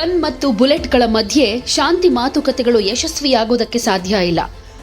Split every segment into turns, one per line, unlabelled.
Gun ಮತ್ತು ಬುಲೆಟ್ಗಳ ಮಧ್ಯೆ ಶಾಂತಿ ಮಾತುಕತೆಗಳು ಯಶಸ್ವಿಯಾಗುವುದಕ್ಕೆ ಸಾಧ್ಯ ಇಲ್ಲ.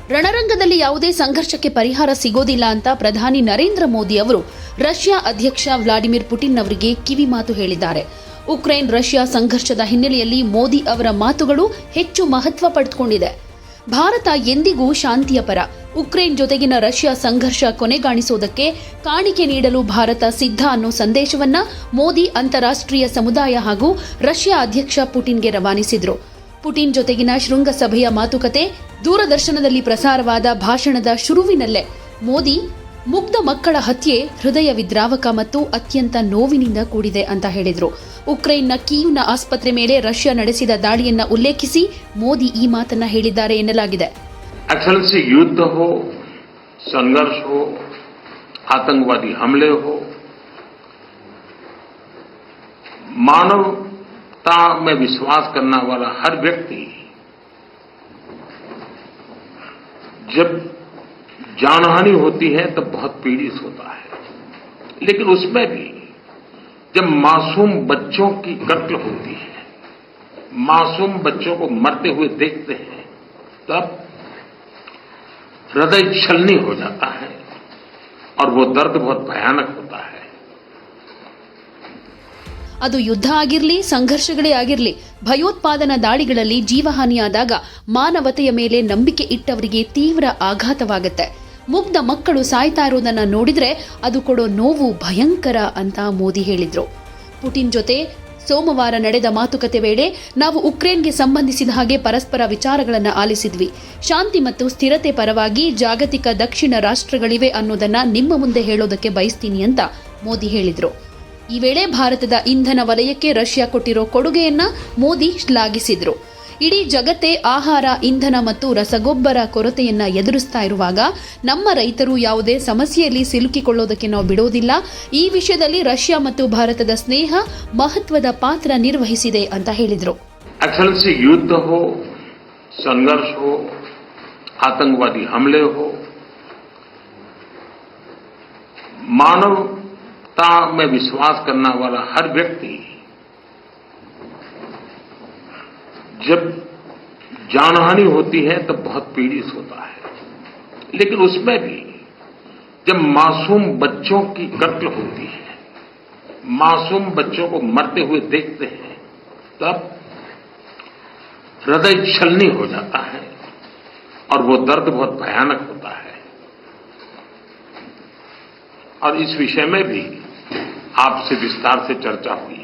ರಣರಂಗದಲ್ಲಿ ಯಾವುದೇ ಸಂಘರ್ಷಕ್ಕೆ ಪರಿಹಾರ ಸಿಗೋದಿಲ್ಲ ಅಂತ ಪ್ರಧಾನಿ ನರೇಂದ್ರ ಮೋದಿ ಅವರು ರಷ್ಯಾ ಅಧ್ಯಕ್ಷ ವ್ಲಾಡಿಮಿರ್ ಪುಟಿನ್ ಅವರಿಗೆ ಕಿವಿ ಮಾತು ಹೇಳಿದ್ದಾರೆ. ಉಕ್ರೇನ್ ರಷ್ಯಾ ಸಂಘರ್ಷದ ಹಿನ್ನೆಲೆಯಲ್ಲಿ ಮೋದಿ ಅವರ ಮಾತುಗಳು ಹೆಚ್ಚು ಮಹತ್ವ ಪಡೆದುಕೊಂಡಿದೆ. ಭಾರತ ಎಂದಿಗೂ ಶಾಂತಿಯ ಪರ. ಉಕ್ರೇನ್ ಜೊತೆಗಿನ ರಷ್ಯಾ ಸಂಘರ್ಷ ಕೊನೆಗಾಣಿಸುವುದಕ್ಕೆ ಕಾಣಿಕೆ ನೀಡಲು ಭಾರತ ಸಿದ್ಧ ಅನ್ನೋ ಸಂದೇಶವನ್ನ ಮೋದಿ ಅಂತಾರಾಷ್ಟ್ರೀಯ ಸಮುದಾಯ ಹಾಗೂ ರಷ್ಯಾ ಅಧ್ಯಕ್ಷ ಪುಟಿನ್ಗೆ ರವಾನಿಸಿದ್ರು. ಪುಟಿನ್ ಜೊತೆಗಿನ ಶೃಂಗಸಭೆಯ ಮಾತುಕತೆ ದೂರದರ್ಶನದಲ್ಲಿ ಪ್ರಸಾರವಾದ ಭಾಷಣದ ಶುರುವಿನಲ್ಲೇ. ಮೋದಿ ಮುಗ್ಧ ಮಕ್ಕಳ ಹತ್ಯೆ ಹೃದಯ ವಿದ್ರಾವಕ ಮತ್ತು ಅತ್ಯಂತ ನೋವಿನಿಂದ ಕೂಡಿದೆ ಅಂತ ಹೇಳಿದ್ರು ಉಕ್ರೇನ್ನ ಕೀವ್ನ ಆಸ್ಪತ್ರೆ ಮೇಲೆ ರಷ್ಯಾ ನಡೆಸಿದ ದಾಳಿಯನ್ನ ಉಲ್ಲೇಖಿಸಿ ಮೋದಿ ಈ ಮಾತನ್ನ ಹೇಳಿದ್ದಾರೆ ಎನ್ನಲಾಗಿದೆ
एक्सलेंसी युद्ध हो संघर्ष हो आतंकवादी हमले हो मानवता में विश्वास करने वाला हर व्यक्ति जब जानहानि होती है तब बहुत पीड़ित होता है लेकिन उसमें भी जब मासूम बच्चों की कत्ल होती है मासूम बच्चों को मरते हुए देखते हैं तब हृदय छलनी हो जाता है और वो दर्द बहुत भयानक होता है
ಅದು ಯುದ್ಧ ಆಗಿರ್ಲಿ ಸಂಘರ್ಷಗಳೇ ಆಗಿರ್ಲಿ ಭಯೋತ್ಪಾದನಾ ದಾಳಿಗಳಲ್ಲಿ ಜೀವಹಾನಿಯಾದಾಗ ಮಾನವತೆಯ ಮೇಲೆ ನಂಬಿಕೆ ಇಟ್ಟವರಿಗೆ ತೀವ್ರ ಆಘಾತವಾಗುತ್ತೆ ಮುಗ್ಧ ಮಕ್ಕಳು ಸಾಯ್ತಾ ಇರೋದನ್ನ ನೋಡಿದ್ರೆ ಅದು ಕೊಡೋ ನೋವು ಭಯಂಕರ ಅಂತ ಮೋದಿ ಹೇಳಿದ್ರು. ಪುಟಿನ್ ಜೊತೆ ಸೋಮವಾರ ನಡೆದ ಮಾತುಕತೆ ವೇಳೆ ನಾವು ಉಕ್ರೇನ್ಗೆ ಸಂಬಂಧಿಸಿದ ಹಾಗೆ ಪರಸ್ಪರ ವಿಚಾರಗಳನ್ನು ಆಲಿಸಿದ್ವಿ. ಶಾಂತಿ ಮತ್ತು ಸ್ಥಿರತೆ ಪರವಾಗಿ ಜಾಗತಿಕ ದಕ್ಷಿಣ ರಾಷ್ಟ್ರಗಳಿವೆ ಅನ್ನೋದನ್ನ ನಿಮ್ಮ ಮುಂದೆ ಹೇಳೋದಕ್ಕೆ ಬಯಸ್ತೀನಿ ಅಂತ ಮೋದಿ ಹೇಳಿದರು. ಈ ವೇಳೆ ಭಾರತದ ಇಂಧನ ವಲಯಕ್ಕೆ ರಷ್ಯಾ ಕೊಟ್ಟಿರೋ ಕೊಡುಗೆಯನ್ನ ಮೋದಿ ಶ್ಲಾಘಿಸಿದ್ರು. ಇಡೀ ಜಗತ್ತೇ ಆಹಾರ ಇಂಧನ ಮತ್ತು ರಸಗೊಬ್ಬರ ಕೊರತೆಯನ್ನ ಎದುರಿಸ್ತಾ ಇರುವಾಗ ನಮ್ಮ ರೈತರು ಯಾವುದೇ ಸಮಸ್ಯೆಯಲ್ಲಿ ಸಿಲುಕಿಕೊಳ್ಳೋದಕ್ಕೆ ನಾವು ಬಿಡೋದಿಲ್ಲ ಈ ವಿಷಯದಲ್ಲಿ ರಷ್ಯಾ ಮತ್ತು ಭಾರತದ ಸ್ನೇಹ ಮಹತ್ವದ ಪಾತ್ರ ನಿರ್ವಹಿಸಿದೆ ಅಂತ ಹೇಳಿದ್ರು
एक्सलेंसी युद्ध हो संघर्ष हो आतंकवादी हमले हो मानवता में विश्वास करने वाला हर व्यक्ति जब जानहानि होती है, तब बहुत पीड़ित होता है। लेकिन उसमें भी जब मासूम बच्चों की कत्ल होती है, मासूम बच्चों को मरते हुए देखते हैं, तब हृदय छलनी हो जाता है और वो दर्द बहुत भयानक होता है। और इस विषय में भी आपसे विस्तार से चर्चा हुई।